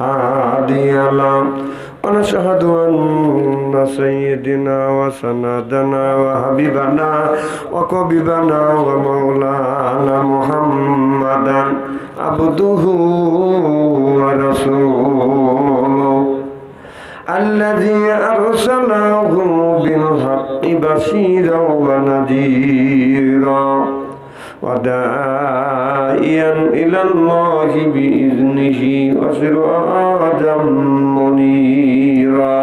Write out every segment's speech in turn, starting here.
هادي له ونشهد أن سيدنا وسندنا وحبيبنا وقبيبنا ومولانا محمدا عبده ورسوله الذي أرسله بالحق بشيرا ونذيرا وداعيا إلى الله بإذنه وسراجا منيرا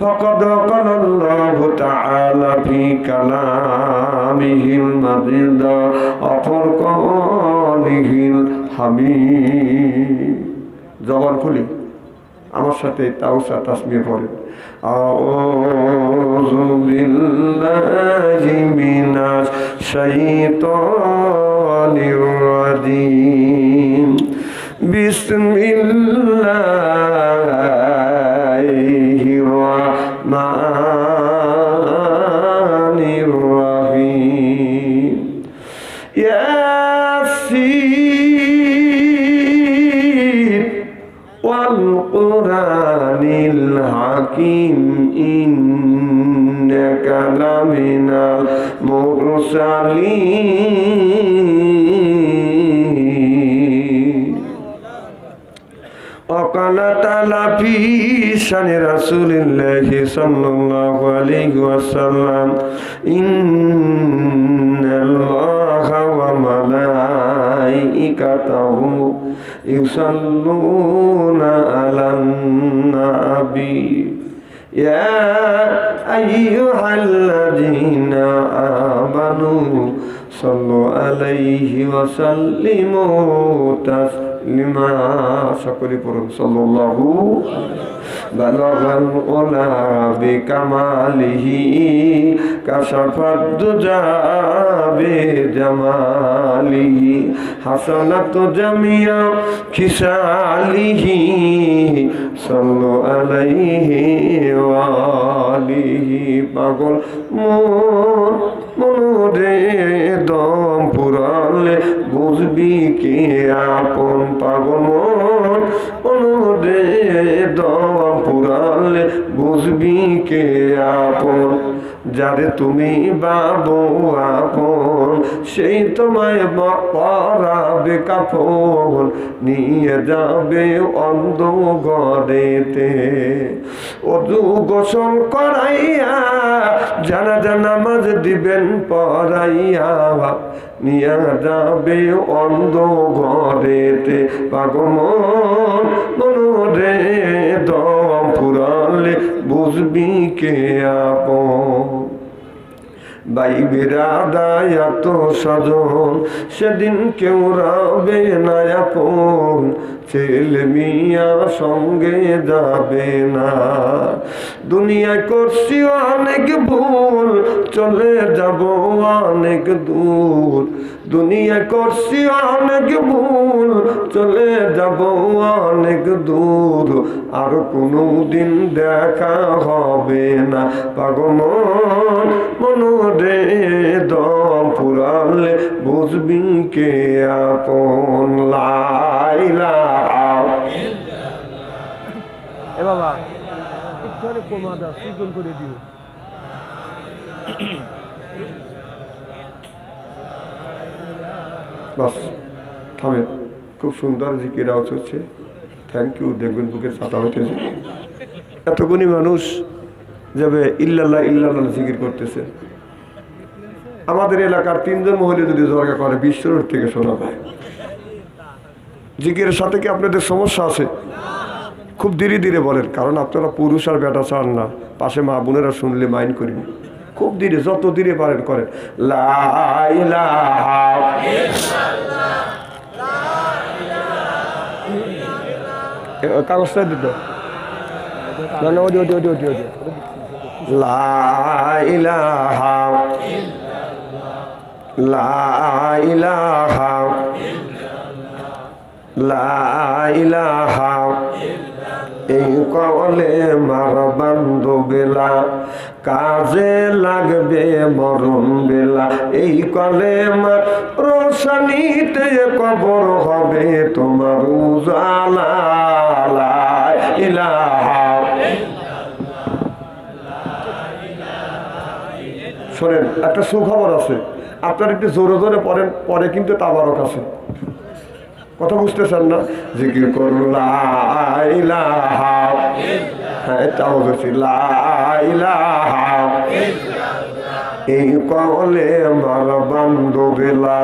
فقد قال الله تعالى في كلامه المزيد وفرقانه الحميد زبر كله আমার সাথে তাওসা তাসমিয়া পড়েন। আউযু বিল্লাহি মিনাশ শাইতানির রাজিম। বিসমিল্লাহির রহমানির রহিম। ইয়াসিন الحكيم إنك لمن المرسلين وقال تعالى في شان رسول الله صلى الله عليه وسلم إن الله وملائكته يصلون على النبي يا أيها الذين آمنوا صلوا عليه وسلموا تسليما شكري برم صلى الله بلغ الأولى بكماله كشف الدجى بجماله حسنت جميع خصاله صلوا عليه وآله পাগল মন মনুরে দম পুরালে বুঝবি কে আপন পাগল মন মনুরে দম পুরালে বুঝবি কে আপন? যারে তুমি বাবু আপন, সেই তোমায় পরাবে কাপন। নিয়ে যাবে অন্ধ গড়েতে অদু গোসল করাইয়া জানা জানা মাঝ দিবেন পড়াইয়া। নিয়ে যাবে অন্ধ ঘরেতে পাগমন মনোরে দম ফুরালে বুঝবি কে সজন সেদিন কেউ রাবে না ছেলে মিয়া সঙ্গে যাবে না। দুনিয়ায় করছি অনেক ভুল, চলে যাব অনেক দূর। দুনিয়া করছি অনেক ভুল চলে যাব অনেক দূর। আর কোনো দিন দেখা হবে না। পাগমন মনোরে দম পুরালে বুঝবি কে আপন লাইলা। এ বাবা একটু কমা দাও চিকন করে দিও। বাস থামে। খুব সুন্দর জিকির আওয়াজ হচ্ছে। থ্যাংক ইউ দেখবেন বুকের ছাতা হইতেছে। এতগুনি মানুষ যাবে ইল্লাল্লাহ ইল্লাল্লাহ জিকির করতেছে। আমাদের এলাকার তিনজন মহিলা যদি জর্গা করে বিশ্ব রোড থেকে শোনা যায়। জিকিরের সাথে কি আপনাদের সমস্যা আছে? খুব ধীরে ধীরে বলেন, কারণ আপনারা পুরুষ আর বেটা চান না। পাশে মা বোনেরা শুনলে মাইন্ড করিনি খুব ধীরে, যত ধীরে পারেন করেন। লাইলাহা এই কলে মার বান্ধবেলা কাজে লাগবে মরণ বেলা। এই কলে মার রোশনীতে কবর হবে তোমার উজালা। ইলাহা শোনেন, একটা সুখবর আছে। আপনার একটু জোরে জোরে পড়েন, পরে কিন্তু তাবারক আছে। কথা বুঝতেছেন না? জিকির ইলাহা হ্যাঁ এটা হচ্ছে লা ইলাহা এই কলে মার বান্ধবেলা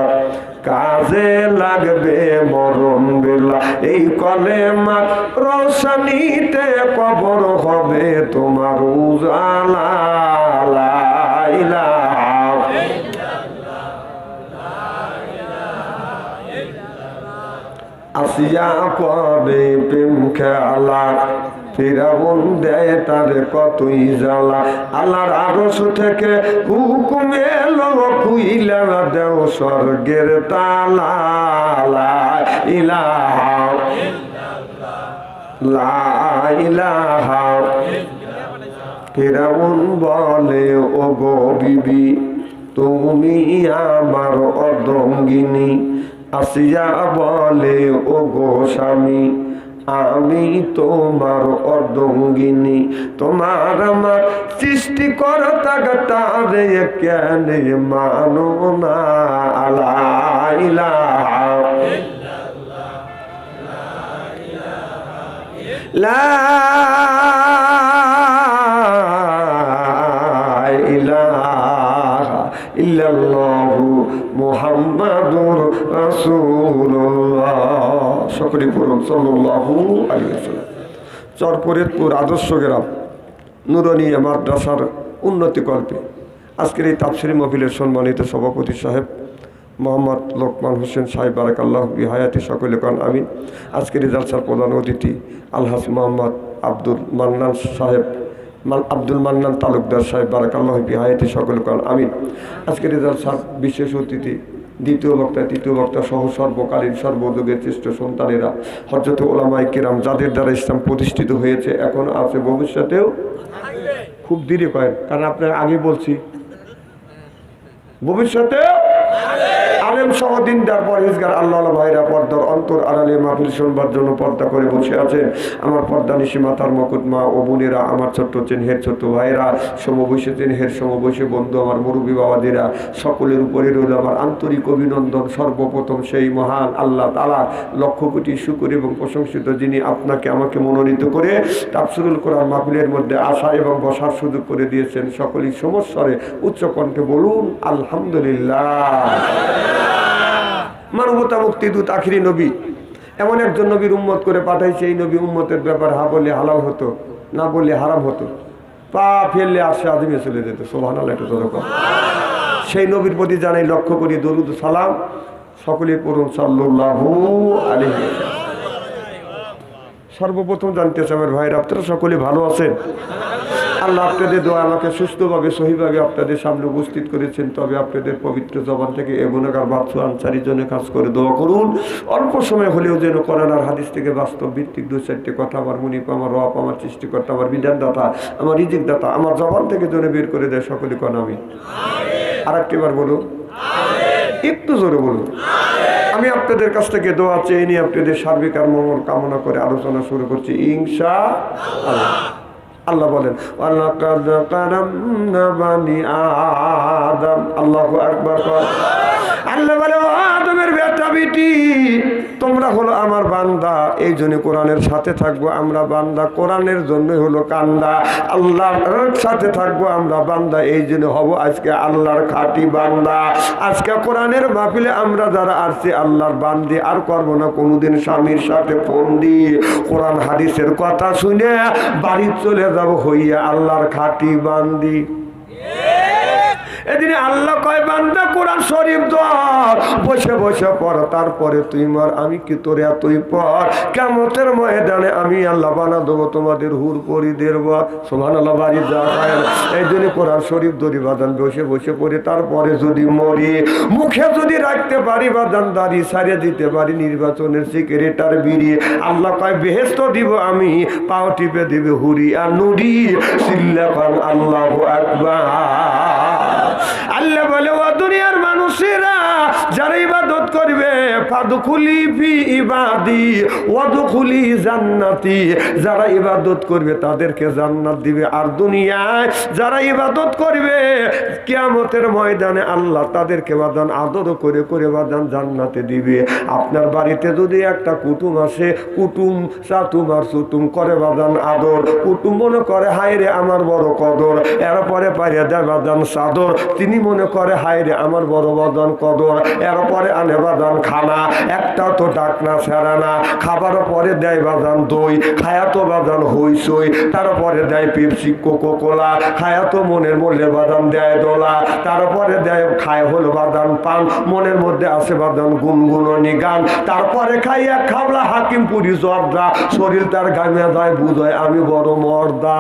কাজে লাগবে মরণ বেলা। এই কলে মার রোশনীতে কবর হবে তোমার উজালা। আসিয়া পরে প্রেম খেলা। ফিরাবন দেয় তারে কতই জ্বালা। আল্লাহর আরস থেকে হুকুম এলো কুইলা দেও স্বর্গের তালা। ইলাহা লা ইলাহা। ফেরাউন বলে ও গো বিবি, তুমি আমার অদঙ্গিনী আসিয়া বলে ও গো স্বামী আমি তোমার অর্ধঙ্গিনী তোমার আমার সৃষ্টি কর তারে কেন মানো না। আলাইলা লা সকলে পড়ুন সাল্লাল্লাহু আলাইহি ওয়াসাল্লাম। চরপরিতপুর আদর্শ গ্রাম নুরানিয়া মাদ্রাসার উন্নতি কল্পে। আজকের এই তাফসিরি মহফিলের সম্মানিত সভাপতি সাহেব মোহাম্মদ লোকমান হোসেন সাহেব বারাক আল্লাহ বিহায়াতি সকলে কন, আমিন। আজকের জালসার প্রধান অতিথি আলহাজ মোহাম্মদ আব্দুল মান্নান সাহেব আব্দুল মান্নান তালুকদার সাহেব, বারাকাল্লাহ বিহায়াতি সকল কন, আমিন। আজকের জালসার বিশেষ অতিথি দ্বিতীয় বক্তা, তৃতীয় বক্তা সহ সর্বকালীন সর্বযুগের শ্রেষ্ঠ সন্তানেরা। হজরত ওলামাই কিরাম যাদের দ্বারা ইসলাম প্রতিষ্ঠিত হয়েছে, এখন আছে ভবিষ্যতেও খুব দেরি করেন কারণ আপনার আগে বলছি ভবিষ্যতে আলেম সহ দিনদার পরহেজগার আল্লাহ ভাইরা পর্দার অন্তর আড়ালে মাহফিল শুনবার জন্য পর্দা করে বসে আছেন। আমার পর্দা নিশি মাতার মকুট ও বোনেরা, আমার ছোট্ট চেনহের ছোট্ট ভাইরা সমবয়সী চেনহের সমবয়সী বন্ধু, আমার মুরব্বী বাবাদেরা, সকলের উপরে রইল আমার আন্তরিক অভিনন্দন। সর্বপ্রথম সেই মহান আল্লাহ তালা লক্ষ কোটি শুকুর এবং প্রশংসিত যিনি আপনাকে আমাকে মনোনীত করে তাফসিরুল কোরআন মাহফিলের মধ্যে আসা এবং বসার সুযোগ করে দিয়েছেন। সকলেই সমস্বরে উচ্চকণ্ঠে বলুন, আলহামদুলিল্লাহ। মানবতা মুক্তিদূত আখিরি নবী। এমন একজন নবীর উম্মত করে পাঠাইছে, এই নবী উম্মতের ব্যাপার হা বলে হালাল হতো, না বললে হারাম হতো। পা ফেললে আসে আদিমে চলে যেত সোভান একটু তরকম সেই নবীর প্রতি জানাই লক্ষ্য করি, দরুদ, সালাম, সকলে পড়ুন সাল্লাহু আলাইহি সর্বপ্রথম জানতে চাই আমার ভাইয়ের, আপনারা সকলে ভালো আছেন? আল্লাহ আপনাদের দোয়া আমাকে সুস্থভাবে সহিভাবে আপনাদের সামনে উপস্থিত করেছেন। তবে আপনাদের পবিত্র জবান থেকে এমনাকার বাচ্চু আনসারির জন্য কাজ করে দোয়া করুন। অল্প সময় হলেও যেন করেন আর হাদিস থেকে বাস্তব ভিত্তিক দু চারটে কথা আমার মুনিপ আমার রপ আমার সৃষ্টিকর্তা আমার বিধানদাতা আমার দাতা আমার জবান থেকে যেন বের করে দেয় সকলে কন আমি আর একটিবার বলুন। একটু জোরে বলুন। আমি আপনাদের কাছ থেকে দোয়া চেয়ে নিয়ে আপনাদের সার্বিক আর মঙ্গল কামনা করে আলোচনা শুরু করছি। ইনশা আল্লাহ। আল্লাহ বলেন আল্লাহ আল্লাহু বলে আদমের বেটা বেটি তোমরা হলো আমার বান্দা। এই জন্য কোরআনের সাথে থাকব আমরা বান্দা। কোরআনের জন্য হলো কান্দা। আল্লাহর সাথে থাকব আমরা বান্দা। এই জন্য হব আজকে আল্লাহর খাঁটি বান্দা। আজকে কোরআনের মাহফিলে আমরা যারা আসছি আল্লাহর বান্দি, আর করব না কোনোদিন স্বামীর সাথে ফোন দিয়ে কোরআন হাদিসের কথা শুনে বাড়ি চলে যাব হইয়া আল্লাহর খাঁটি বান্দি। এদিনে আল্লাহ কয়, বান্দা, কোরআন শরীফ ধর। বসে বসে পড়, তারপরে তুই মার, আমি কি তোর এতই পর? কেমতের ময়দানে আমি আল্লাহ বানা দেবো, তোমাদের হুর পরি দেব সোমান আল্লাহ বাড়ি যা। এই জন্য কোরআন শরীফ ধরি, বাদান বসে বসে পড়ি, তারপরে যদি মরি, মুখে যদি রাখতে পারি, বাদান দাড়ি সারিয়ে দিতে পারি, নির্বাচনের সিক্রেটার বিড়িয়ে আল্লাহ কয় বেহেস্ত দিব আমি, পাও টিপে দিবে হুরি আর নুরি সিল্লা আল্লাহ আকবার। আল্লাহ বলে ও দুনিয়ার মানুষেরা যারা ফি ইবাদি জান্নাতি। যারা ইবাদত করবে, তাদেরকে জান্নাত দিবে। আর দুনিয়ায় যারা ইবাদত করবে, কিয়ামতের ময়দানে আল্লাহ তাদেরকে বাদান, আদর করে করে বাদান জান্নাতে দিবে। আপনার বাড়িতে যদি একটা কুটুম আসে, কুটুম চাতুম আর সুতুম করে বাদান আদর। কুটুম মনে করে, হায় রে আমার বড় কদর। এরপরে পাইরে দেয় বাদান সাদর তিনি মনে করে, হায় রে আমার বড় বাদান কদর। এরপরে আনে বাদান খানা। একটা তো ডাকনা সেরা না। খাবার পরে দেয় বাদান দই খায়া তো বাদান হইসই তারপরে দেয় পেপসি কোকো কোলা খায়া তো মনের মধ্যে বাদাম দেয় দোলা। তারপরে দেয়, খায় হলো বাদাম পান। মনের মধ্যে আসে বাদাম গুনগুননি গান। তারপরে খাই এক খাবলা হাকিম পুরি জর্দা। শরীর তার গামিয়া যায়, বুঝয়, আমি বড় মর্দা।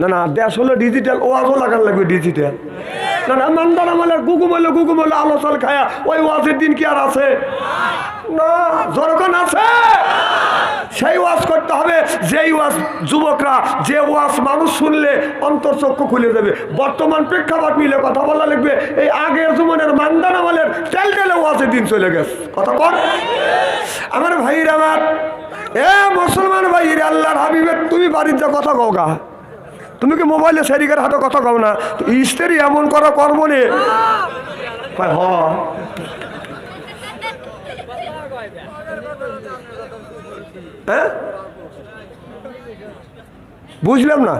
না না, দেশ হলো ডিজিটাল ওয়াজও লাগান লাগবে ডিজিটাল না না মান্দার আমালের গুগু বলল গুগু বলল, আলো চাল খায়া, ওই ওয়াজের দিন কি আর আছে? না যখন আছে। সেই ওয়াজ করতে হবে, যেই ওয়াজ যুবকরা, যে ওয়াজ মানুষ শুনলে অন্তর্চক্ষু খুলে দেবে। বর্তমান প্রেক্ষাপট মিলে কথা বলা লাগবে, এই আগের জীবনের মান্দান আমলের তেল তেলে ওয়াজের দিন চলে গেছে। কথা কর আমার ভাইরা আমার, এ মুসলমান ভাইরা আল্লাহর হাবিবের, তুমি বাড়ির যা কথা কও গা। তুমি কি মোবাইলে সেরিকের হাতে কথা কও না? স্ত্রী এমন করা, কর্ম নে হ। হ্যাঁ? বুঝলাম না।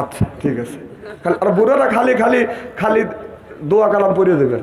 আচ্ছা ঠিক আছে। আর বুড়োরা খালি খালি খালি দোয়া কালাম পরিয়ে দেবেন